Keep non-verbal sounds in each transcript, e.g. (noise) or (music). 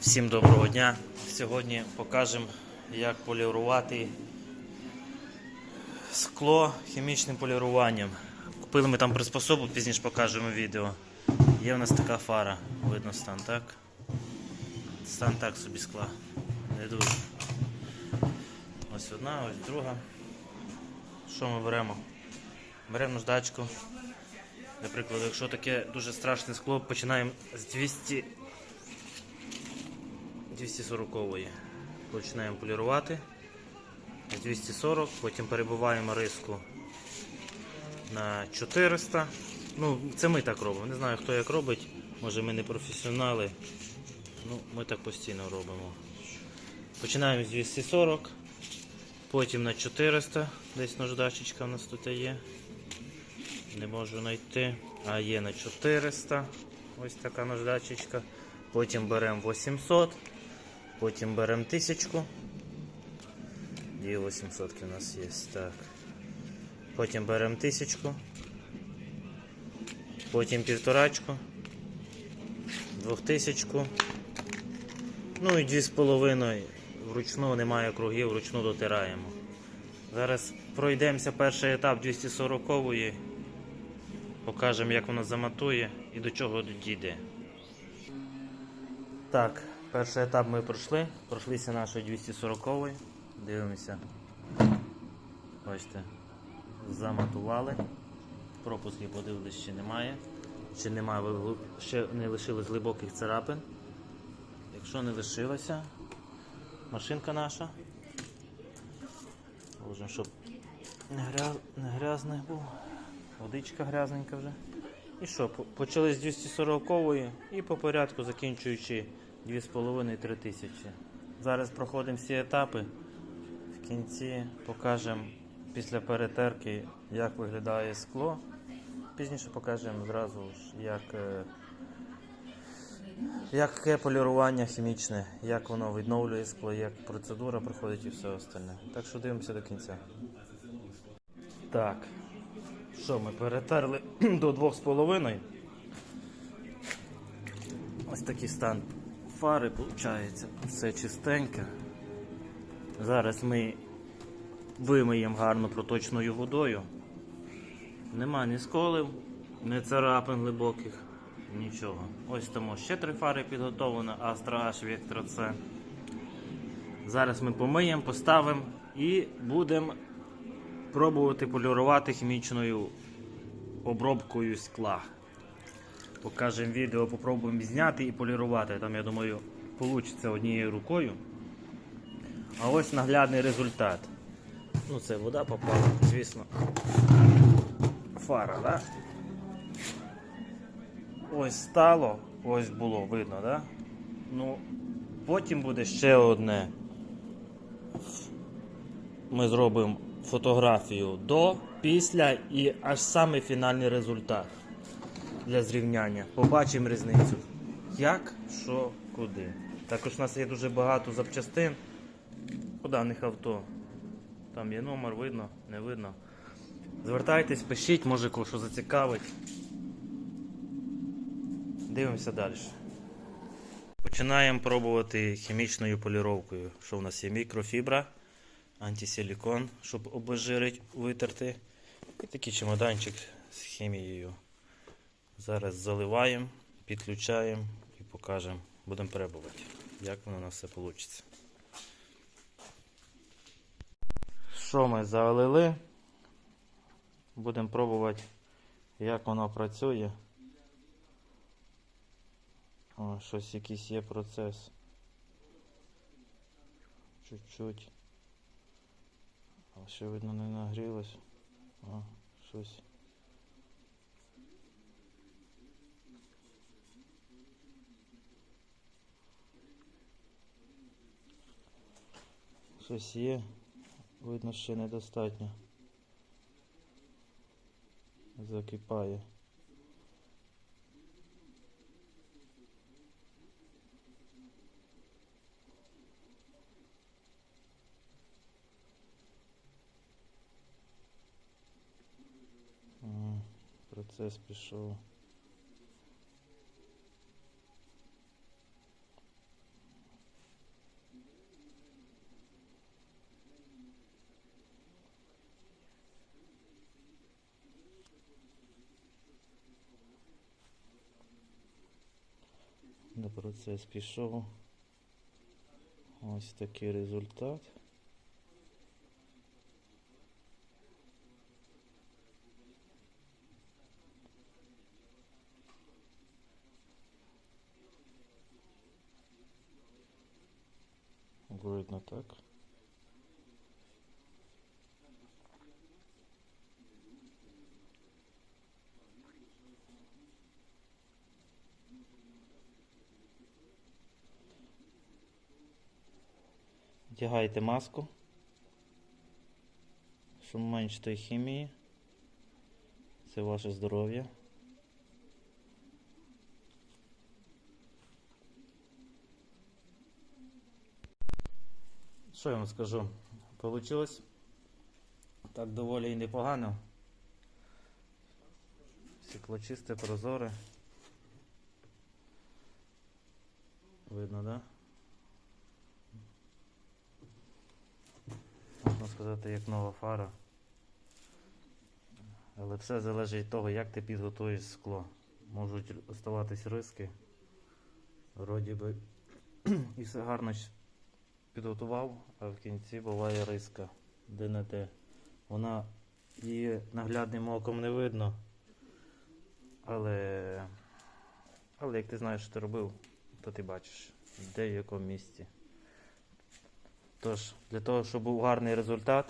Всім доброго дня. Сьогодні покажемо, як полірувати скло хімічним поліруванням. Купили ми там приспособу, пізніше покажемо відео. Є в нас така фара, видно стан, так? Стан так собі скла. Не дуже. Ось одна, ось друга. Що ми беремо? Беремо наждачку. Для прикладу, якщо таке дуже страшне скло, починаємо з 200 240-ї. Починаємо полірувати. З 240, потім перебуваємо риску на 400. Ну, це ми так робимо. Не знаю, хто як робить. Може ми не професіонали. Ну, ми так постійно робимо. Починаємо з 240, потім на 400. Десь наждачечка у нас тут є. Не можу знайти. А є на 400. Ось така наждачечка. Потім беремо 800. Потім беремо тисячку. Дві 800 у нас є. Так. Потім беремо тисячку. Потім півторачку. Двохтисячку. Ну і дві з половиною. Вручну немає кругів, вручну дотираємо. Зараз пройдемося перший етап 240-ї. Покажемо, як воно заматує і до чого дійде. Так, перший етап ми пройшли. Пройшлися нашої 240-ї. Дивимося. Бачите, заматували. Пропусків подивились, чи немає. Чи немає, ще не лишилось глибоких царапин. Якщо не лишилося, машинка наша. Ложимо, щоб не, гряз, не грязний був. Водичка грязненька вже. І що, почали з 240-ї і по порядку закінчуючи 2,5-3 тисячі. Зараз проходимо всі етапи. В кінці покажемо після перетерки, як виглядає скло. Пізніше покажемо зразу ж, як, е, яке полірування хімічне, як воно відновлює скло, як процедура проходить і все остальне. Так що дивимося до кінця. Так, що ми перетерли (clears throat) до 2,5. Ось такий стан фари, виходить, все чистеньке. Зараз ми вимиємо гарно проточною водою. Нема ні сколів, ні царапин глибоких, нічого. Ось тому ще три фари підготовлено, Astra H Vectra C. Зараз ми помиємо, поставимо і будемо пробувати полірувати хімічною обробкою скла. Покажемо відео, попробуємо зняти і полірувати. Там, я думаю, вийде однією рукою. А ось наглядний результат. Ну, це вода попала, звісно. Фара, да? Ось стало, ось було видно, да? Ну, потім буде ще одне. Ми зробимо фотографію до, після і аж саме фінальний результат для зрівняння. Побачимо різницю. Як, що, куди. Також у нас є дуже багато запчастин по даних авто. Там є номер, видно, не видно. Звертайтесь, пишіть, може кого що зацікавить. Дивимося далі. Починаємо пробувати хімічною поліровкою. Що в нас є мікрофібра, антисилікон, щоб обезжирити, витерти. І такий чемоданчик з хімією. Зараз заливаємо, підключаємо і покажемо. Будемо пробувати, як воно у нас все вийде. Що ми залили? Будемо пробувати, як воно працює. О, щось якийсь є процес. Чуть-чуть. Ще видно не нагрілось. О, щось. Щось є. Видно, ще недостатньо. Закипає. Процес пішов. Гарно процес пішов. Ось такий результат. Видно так. Вдягайте маску, щоб менше тої хімії. Це ваше здоров'я. Що я вам скажу? Получилось так доволі і непогано. Стекло чисте, прозоре. Видно, да? Можна сказати, як нова фара. Але все залежить від того, як ти підготуєш скло. Можуть оставатись риски. Вроді би (clears throat) і все гарно підготував, а в кінці буває риска. Де не те. Вона її наглядним оком не видно. Але. Але як ти знаєш, що ти робив, то ти бачиш, де в якому місці. Тож, для того, щоб був гарний результат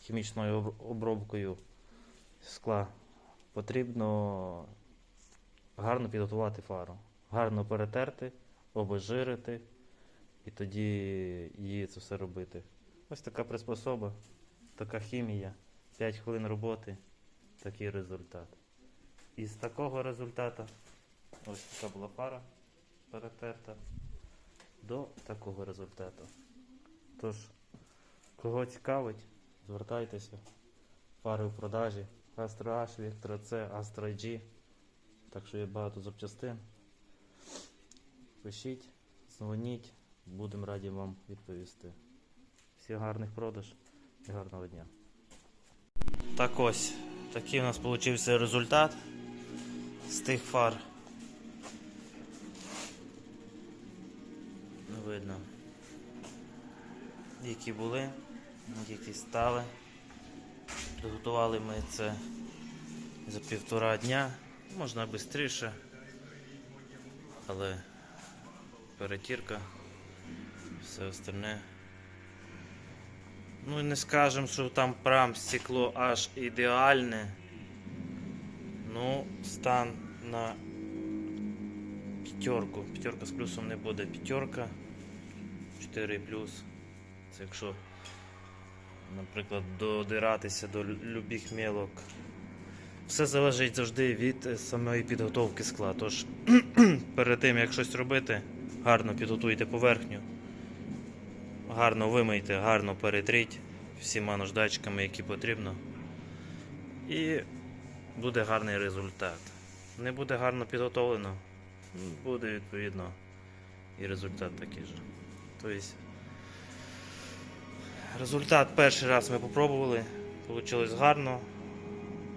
хімічною обробкою скла, потрібно гарно підготувати фару, гарно перетерти, обезжирити і тоді її це все робити. Ось така приспособа, така хімія, 5 хвилин роботи, такий результат. І з такого результату, ось така була фара перетерта, до такого результату. Тож, кого цікавить, звертайтеся. Фари в продажі. Astro H, Vectra C, Astra G. Так що є багато запчастин. Пишіть, дзвоніть, будемо раді вам відповісти. Всіх гарних продаж і гарного дня. Так ось, такий у нас вийшов результат з тих фар. Не видно які були, які стали. Підготували ми це за півтора дня, можна швидше, але перетірка, все остальне. Ну і не скажемо, що там прям стекло аж ідеальне. Ну, стан на п'ятерку. П'ятерка з плюсом не буде. П'ятерка 4 плюс. Це якщо, наприклад, додиратися до лю- любих мілок. Все залежить завжди від самої підготовки скла. Тож (clears throat) перед тим як щось робити, гарно підготуйте поверхню, гарно вимийте, гарно перетріть всіма наждачками, які потрібно. І буде гарний результат. Не буде гарно підготовлено, буде відповідно і результат такий же. Тобто Результат перший раз ми попробували, вийшло гарно.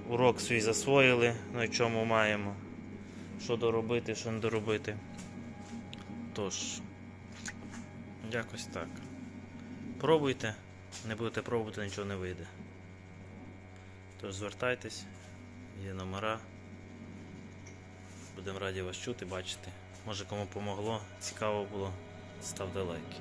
Урок свій засвоїли, на чому маємо. Що доробити, що не доробити. Тож, якось так. Пробуйте, не будете пробувати, нічого не вийде. Тож звертайтесь, є номера. Будемо раді вас чути, бачити. Може кому помогло, цікаво було, ставте лайки.